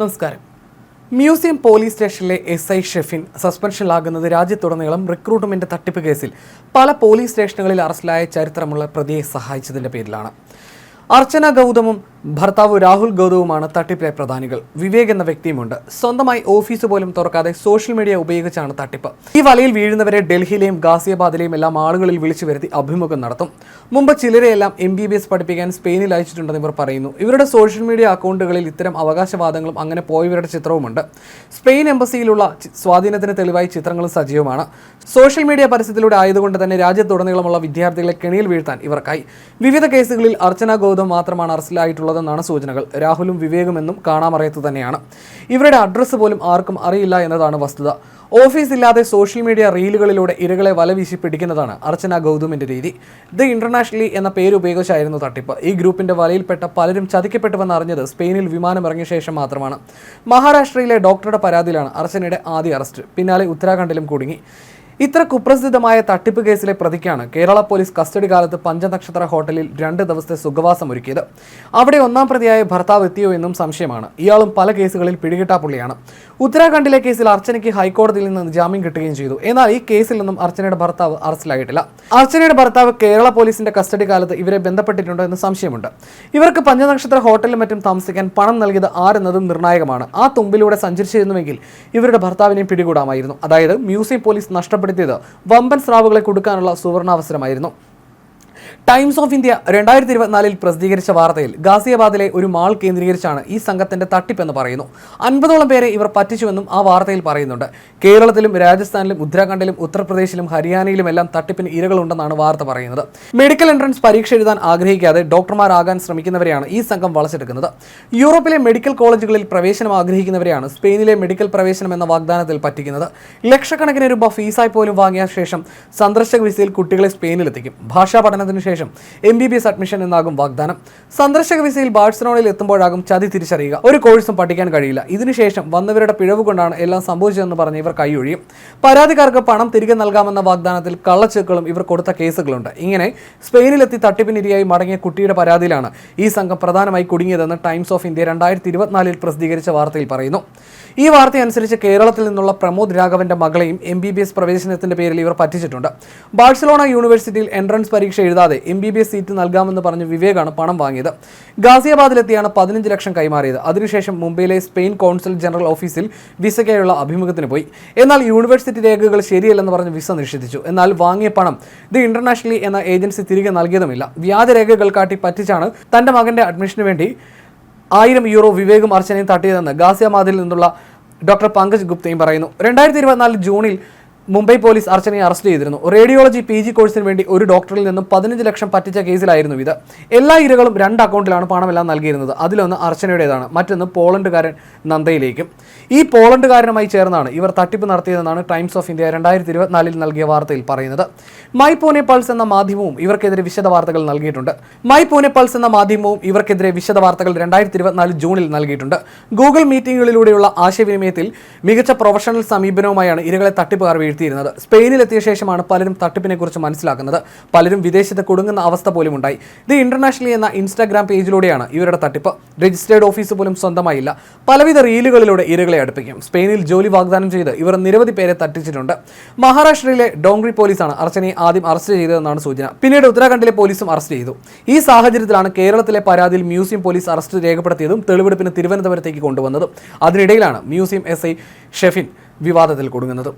നമസ്കാരം. Museum police സ്റ്റേഷനിലെ S I Shefin സസ്പെൻഷനിലാകുന്നത് രാജ്യത്തുടനീളം റിക്രൂട്ട്മെന്റ് തട്ടിപ്പ് കേസിൽ പല പോലീസ് സ്റ്റേഷനുകളിൽ അറസ്റ്റിലായ ചരിത്രമുള്ള പ്രതിയെ സഹായിച്ചതിന്റെ പേരിലാണ്. അർച്ചന ഗൗതമും ഭർത്താവ് രാഹുൽ ഗൗതവുമാണ് തട്ടിപ്പിലെ പ്രധാനികൾ. വിവേക് എന്ന വ്യക്തിയുമുണ്ട്. സ്വന്തമായി ഓഫീസ് പോലും തുറക്കാതെ സോഷ്യൽ മീഡിയ ഉപയോഗിച്ചാണ് തട്ടിപ്പ്. ഈ വലയിൽ വീഴുന്നവരെ ഡൽഹിയിലെയും ഗാസിയാബാദിലെയും എല്ലാം ആളുകളിൽ വിളിച്ചു വരുത്തി അഭിമുഖം നടത്തും. മുമ്പ് ചിലരെയെല്ലാം എം ബി ബി എസ് പഠിപ്പിക്കാൻ സ്പെയിനിൽ അയച്ചിട്ടുണ്ടെന്ന് ഇവർ പറയുന്നു. ഇവരുടെ സോഷ്യൽ മീഡിയ അക്കൗണ്ടുകളിൽ ഇത്തരം അവകാശവാദങ്ങളും അങ്ങനെ പോയവരുടെ ചിത്രവുമുണ്ട്. സ്പെയിൻ എംബസിയിലുള്ള സ്വാധീനത്തിന് തെളിവായി ചിത്രങ്ങളും സജീവമാണ്. സോഷ്യൽ മീഡിയ പരസ്യത്തിലൂടെ ആയതുകൊണ്ട് തന്നെ രാജ്യത്തുടനീളമുള്ള വിദ്യാർത്ഥികളെ കെണിയിൽ വീഴ്ത്താൻ ഇവർക്കായി. വിവിധ കേസുകളിൽ അർച്ചന ഗൗതം മാത്രമാണ് അറസ്റ്റിലായിട്ടുള്ളതെന്നാണ് സൂചനകൾ. രാഹുലും വിവേകുമെന്നും കാണാമറിയത്തു തന്നെയാണ്. ഇവരുടെ അഡ്രസ്സ് പോലും ആർക്കും അറിയില്ല എന്നതാണ് വസ്തുത. ഓഫീസ് ഇല്ലാതെ സോഷ്യൽ മീഡിയ റീലുകളിലൂടെ ഇരകളെ വലവീശി പിടിക്കുന്നതാണ് അർച്ചന ഗൗതമിന്റെ രീതി. ദ ഇന്റർനാഷണലി എന്ന പേര് ഉപയോഗിച്ചായിരുന്നു തട്ടിപ്പ്. ഈ ഗ്രൂപ്പിന്റെ വലയിൽപ്പെട്ട പലരും ചതിക്കപ്പെട്ടുവെന്ന് അറിഞ്ഞത് സ്പെയിനിൽ വിമാനം ഇറങ്ങിയ ശേഷം മാത്രമാണ്. മഹാരാഷ്ട്രയിലെ ഡോക്ടറുടെ പരാതിയിലാണ് അർച്ചനയുടെ ആദ്യ അറസ്റ്റ് പിന്നാലെ ഉത്തരാഖണ്ഡിലും കുടുങ്ങി. ഇത്ര കുപ്രസിദ്ധമായ തട്ടിപ്പ് കേസിലെ പ്രതിക്കാണ് കേരള പോലീസ് കസ്റ്റഡി കാലത്ത് പഞ്ചനക്ഷത്ര ഹോട്ടലിൽ രണ്ട് ദിവസത്തെ സുഖവാസം ഒരുക്കിയത്. അവിടെ ഒന്നാം പ്രതിയായ ഭർത്താവ് എത്തിയോ എന്നും സംശയമാണ്. ഇയാളും പല കേസുകളിൽ പിടികിട്ടാപ്പുള്ളിയാണ് ഉത്തരാഖണ്ഡിലെ കേസിൽ അർച്ചനയ്ക്ക് ഹൈക്കോടതിയിൽ നിന്ന് ജാമ്യം കിട്ടുകയും ചെയ്തു. എന്നാൽ ഈ കേസിൽ നിന്നും അർച്ചനയുടെ ഭർത്താവ് അറസ്റ്റിലായിട്ടില്ല. അർച്ചനയുടെ ഭർത്താവ് കേരള പോലീസിന്റെ കസ്റ്റഡി കാലത്ത് ഇവരെ ബന്ധപ്പെട്ടിട്ടുണ്ടോ എന്ന് സംശയമുണ്ട്. ഇവർക്ക് പഞ്ചനക്ഷത്ര ഹോട്ടലിലും മറ്റും താമസിക്കാൻ പണം നൽകിയത് ആരെന്നതും നിർണായകമാണ്. ആ തുമ്പിലൂടെ സഞ്ചരിച്ചിരുന്നുവെങ്കിൽ ഇവരുടെ ഭർത്താവിനെയും പിടികൂടാമായിരുന്നു. അതായത് മ്യൂസിയം പോലീസ് നഷ്ടപ്പെടുത്തിയത് വമ്പൻ സ്രാവുകളെ കൊടുക്കാനുള്ള സുവർണാവസരമായിരുന്നു. ടൈംസ് ഓഫ് ഇന്ത്യ രണ്ടായിരത്തി ഇരുപത്തിനാലിൽ പ്രസിദ്ധീകരിച്ച വാർത്തയിൽ ഗാസിയാബാദിലെ ഒരു മാൾ കേന്ദ്രീകരിച്ചാണ് ഈ സംഘത്തിന്റെ തട്ടിപ്പെന്ന് പറയുന്നു. അൻപതോളം പേരെ ഇവർ പറ്റിച്ചുവെന്നും ആ വാർത്തയിൽ പറയുന്നുണ്ട്. കേരളത്തിലും രാജസ്ഥാനിലും ഉത്തരാഖണ്ഡിലും ഉത്തർപ്രദേശിലും ഹരിയാനയിലും എല്ലാം തട്ടിപ്പിന് ഇരകളുണ്ടെന്നാണ് വാർത്ത പറയുന്നത്. മെഡിക്കൽ എൻട്രൻസ് പരീക്ഷ എഴുതാൻ ആഗ്രഹിക്കാതെ ഡോക്ടർമാരാകാൻ ശ്രമിക്കുന്നവരെയാണ് ഈ സംഘം വളച്ചെടുക്കുന്നത്. യൂറോപ്പിലെ മെഡിക്കൽ കോളേജുകളിൽ പ്രവേശനം ആഗ്രഹിക്കുന്നവരെയാണ് സ്പെയിനിലെ മെഡിക്കൽ പ്രവേശനം എന്ന വാഗ്ദാനത്തിൽ പറ്റിക്കുന്നത്. ലക്ഷക്കണക്കിന് രൂപ ഫീസായി പോലും വാങ്ങിയ ശേഷം സന്ദർശക വിസയിൽ കുട്ടികളെ സ്പെയിനിലെത്തിക്കും. ഭാഷാ പഠനത്തിന് ശേഷം M B B S admission എന്നാകും വാഗ്ദാനം. സന്ദർശക വിസയിൽ ബാഴ്സലോണയിൽ എത്തുമ്പോഴാകും ചതി തിരിച്ചറിയുക. ഒരു കോഴ്സും പഠിക്കാൻ കഴിയില്ല. ഇതിനുശേഷം വന്നവരുടെ പിഴവ് കൊണ്ടാണ് എല്ലാം സംഭവിച്ചതെന്ന് പറഞ്ഞ് ഇവർ കൈയൊഴിയും പരാതിക്കാർക്ക് പണം തിരികെ നൽകാമെന്ന വാഗ്ദാനത്തിൽ കള്ളച്ചെക്കുകളും ഇവർ കൊടുത്ത കേസുകളുണ്ട്. ഇങ്ങനെ സ്പെയിനിലെത്തി തട്ടിപ്പിനിരയായി മടങ്ങിയ കുട്ടിയുടെ പരാതിയിലാണ് ഈ സംഘം പ്രധാനമായി കുടുങ്ങിയതെന്ന് ടൈംസ് ഓഫ് ഇന്ത്യ രണ്ടായിരത്തി ഇരുപത്തിനാലിൽ പ്രസിദ്ധീകരിച്ച വാർത്തയിൽ പറയുന്നു. ഈ വാർത്തയനുസരിച്ച് കേരളത്തിൽ നിന്നുള്ള പ്രമോദ് രാഘവന്റെ മകളെയും എം ബി ബി എസ് പ്രവേശനത്തിന്റെ പേരിൽ ഇവർ പറ്റിച്ചിട്ടുണ്ട്. ബാഴ്സലോണ യൂണിവേഴ്സിറ്റിയിൽ എൻട്രൻസ് പരീക്ഷ എഴുതാതെ M B B S seat നൽകാമെന്ന് പറഞ്ഞ് വിവേകാണ് പണം വാങ്ങിയത്. ഗാസിയാബാദിലെത്തിയാണ് പതിനഞ്ച് ലക്ഷം കൈമാറിയത്. അതിനുശേഷം മുംബൈയിലെ സ്പെയിൻ കോൺസുൽ ജനറൽ ഓഫീസിൽ വിസയ്ക്കായുള്ള അഭിമുഖത്തിന് പോയി. എന്നാൽ യൂണിവേഴ്സിറ്റി രേഖകൾ ശരിയല്ലെന്ന് പറഞ്ഞ് വിസ നിഷേധിച്ചു. എന്നാൽ വാങ്ങിയ പണം ദി ഇന്റർനാഷണലി എന്ന ഏജൻസി തിരികെ നൽകിയതുമില്ല. വ്യാജരേഖകൾ കാട്ടി പറ്റിച്ചാണ് തന്റെ മകന്റെ അഡ്മിഷന് വേണ്ടി ആയിരം യൂറോ വിവേകും അർച്ചനയും തട്ടിയതെന്ന് ഗാസിയാബാദിൽ നിന്നുള്ള ഡോക്ടർ പങ്കജ് ഗുപ്തയും പറയുന്നു. രണ്ടായിരത്തി ഇരുപത്തിനാല് ജൂണിൽ മുംബൈ പോലീസ് അർച്ചനയെ അറസ്റ്റ് ചെയ്തിരുന്നു. റേഡിയോളജി പി ജി കോഴ്സിന് വേണ്ടി ഒരു ഡോക്ടറിൽ നിന്നും പതിനഞ്ച് ലക്ഷം പറ്റിച്ച കേസിലായിരുന്നു ഇത്. എല്ലാ ഇരകളും രണ്ട് അക്കൗണ്ടിലാണ് പണമെല്ലാം നൽകിയിരുന്നത്. അതിലൊന്ന് അർച്ചനയുടേതാണ്. മറ്റൊന്ന് പോളണ്ടുകാരൻ നന്ദയിലേക്കും. ഈ പോളണ്ടുകാരനുമായി ചേർന്നാണ് ഇവർ തട്ടിപ്പ് നടത്തിയതെന്നാണ് ടൈംസ് ഓഫ് ഇന്ത്യ രണ്ടായിരത്തി ഇരുപത്തിനാലിൽ നൽകിയ വാർത്തയിൽ പറയുന്നത്. മൈ പൂനെ പൾസ് എന്ന മാധ്യമവും ഇവർക്കെതിരെ വിശദ വാർത്തകൾ നൽകിയിട്ടുണ്ട്. മൈ പൂനെ പൾസ് എന്ന മാധ്യമവും ഇവർക്കെതിരെ വിശദ വാർത്തകൾ രണ്ടായിരത്തി ഇരുപത്തിനാല് ജൂണിൽ നൽകിയിട്ടുണ്ട്. ഗൂഗിൾ മീറ്റിംഗുകളിലൂടെയുള്ള ആശയവിനിമയത്തിൽ മികച്ച പ്രൊഫഷണൽ സമീപനവുമായാണ് ഇരകളെ തട്ടിപ്പുകാർ വീഴ്ത്തിയിരുന്നത്. സ്പെയിനിലെത്തിയ ശേഷമാണ് പലരും തട്ടിപ്പിനെ കുറിച്ച് മനസ്സിലാക്കുന്നത്. പലരും വിദേശത്ത് കുടുങ്ങുന്ന അവസ്ഥ പോലും ഉണ്ടായി. ദി ഇന്റർനാഷണലി എന്ന ഇൻസ്റ്റാഗ്രാം പേജിലൂടെയാണ് ഇവരുടെ തട്ടിപ്പ്. രജിസ്റ്റേർഡ് ഓഫീസ് പോലും സ്വന്തമായില്ല. പലവിധ റീലുകളിലൂടെ ഇരകളെ അടുപ്പിക്കും. സ്പെയിനിൽ ജോലി വാഗ്ദാനം ചെയ്ത് ഇവർ നിരവധി പേരെ തട്ടിച്ചിട്ടുണ്ട്. മഹാരാഷ്ട്രയിലെ ഡോങ്രി പോലീസാണ് അർച്ചനയെ ആദ്യം അറസ്റ്റ് ചെയ്തതെന്നാണ് സൂചന. പിന്നീട് ഉത്തരാഖണ്ഡിലെ പോലീസും അറസ്റ്റ് ചെയ്തു. ഈ സാഹചര്യത്തിലാണ് കേരളത്തിലെ പരാതിയിൽ മ്യൂസിയം പോലീസ് അറസ്റ്റ് രേഖപ്പെടുത്തിയതും തെളിവെടുപ്പിന് തിരുവനന്തപുരത്തേക്ക് കൊണ്ടുവന്നതും. അതിനിടയിലാണ് മ്യൂസിയം എസ് ഷെഫിൻ വിവാദത്തിൽ കുടുങ്ങുന്നത്.